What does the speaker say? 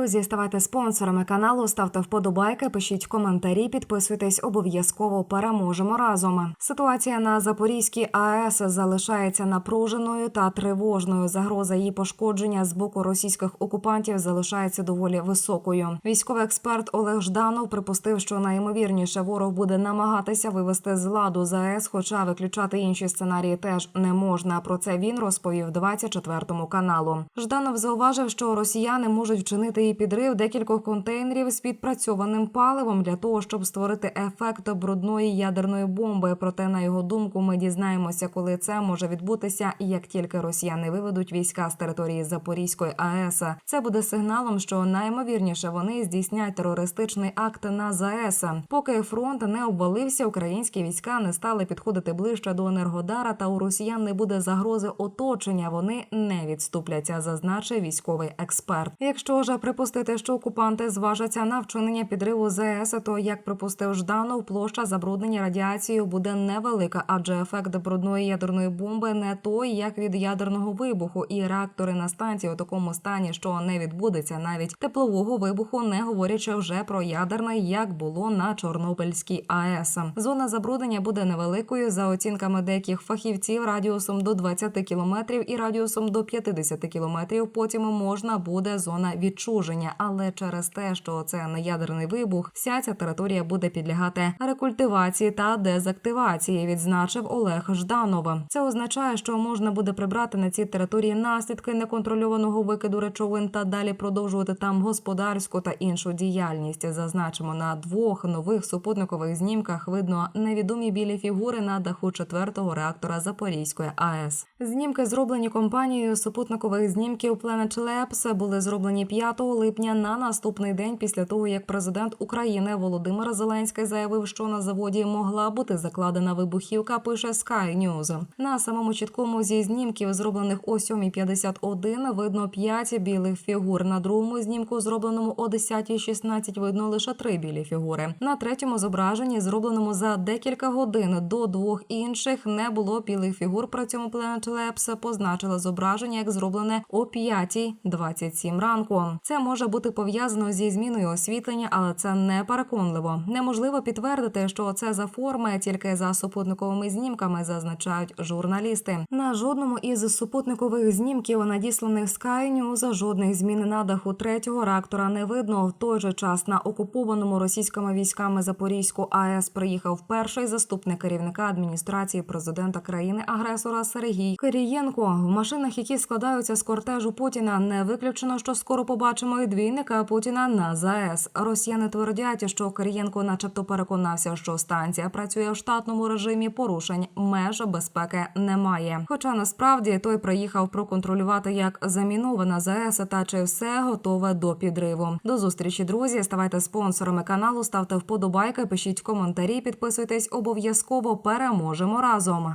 Друзі, ставайте спонсорами каналу, ставте вподобайки, пишіть коментарі, підписуйтесь обов'язково. Переможемо разом. Ситуація на Запорізькій АЕС залишається напруженою та тривожною. Загроза її пошкодження з боку російських окупантів залишається доволі високою. Військовий експерт Олег Жданов припустив, що найімовірніше ворог буде намагатися вивести з ладу ЗАЕС, хоча виключати інші сценарії теж не можна. Про це він розповів 24-му каналу. Жданов зауважив, що росіяни можуть вчинити і підрив декількох контейнерів з підпрацьованим паливом для того, щоб створити ефект брудної ядерної бомби. Проте, на його думку, ми дізнаємося, коли це може відбутися, як тільки росіяни виведуть війська з території Запорізької АЕС. Це буде сигналом, що наймовірніше вони здійснять терористичний акт на ЗАЕС. Поки фронт не обвалився, українські війська не стали підходити ближче до Енергодара, та у росіян не буде загрози оточення. Вони не відступляться, зазначив військовий експерт. Якщо ж припустити, що окупанти зважаться на вчинення підриву ЗАЕС, то як припустив Жданов, площа забруднення радіацією буде невелика, адже ефект брудної ядерної бомби не той, як від ядерного вибуху, і реактори на станції у такому стані, що не відбудеться навіть теплового вибуху, не говорячи вже про ядерний, як було на Чорнобильській АЕС. Зона забруднення буде невеликою за оцінками деяких фахівців радіусом до 20 кілометрів і радіусом до 50 кілометрів. Потім можна буде зона відчуження, але через те, що це не ядерний вибух, вся ця територія буде підлягати рекультивації та дезактивації. Відзначив Олег Жданов. Це означає, що можна буде прибрати на цій території наслідки неконтрольованого викиду речовин та далі продовжувати там господарську та іншу діяльність. Зазначимо на двох нових супутникових знімках видно невідомі білі фігури на даху четвертого реактора Запорізької АЕС. Знімки зроблені компанією супутникових знімків Planet Labs, були зроблені 5 липня на наступний день після того, як президент України Володимир Зеленський заявив, що на заводі могла бути закладена вибухівка. Пише Sky News. На самому чіткому зі знімків, зроблених о 7.51, видно 5 білих фігур. На другому знімку, зробленому о 10.16, видно лише три білі фігури. На третьому зображенні, зробленому за декілька годин до двох інших, не було білих фігур. При цьому Planet Labs позначила зображення як зроблене о 5.27 ранку. Це може бути пов'язано зі зміною освітлення, але це не переконливо. Неможливо підтвердити, що це за форми тільки за супутниковими знімками, зазначають журналісти. На жодному із супутникових знімків, надісланих Sky News, жодних змін на даху третього реактора не видно. В той же час на окупованому російськими військами Запорізьку АЕС приїхав перший заступник керівника адміністрації президента країни-агресора Сергій Кирієнко. В машинах, які складаються з кортежу Путіна, не виключено, що скоро побачимо двійника Путіна на ЗАЕС. Росіяни твердять, що Кирієнко, начебто, переконався, що станція працює в штатному режимі. Порушень меж безпеки немає. Хоча насправді той приїхав проконтролювати, як замінована ЗАЕС та чи все готове до підриву. До зустрічі, друзі. Ставайте спонсорами каналу, ставте вподобайки, пишіть коментарі, підписуйтесь обов'язково. Переможемо разом.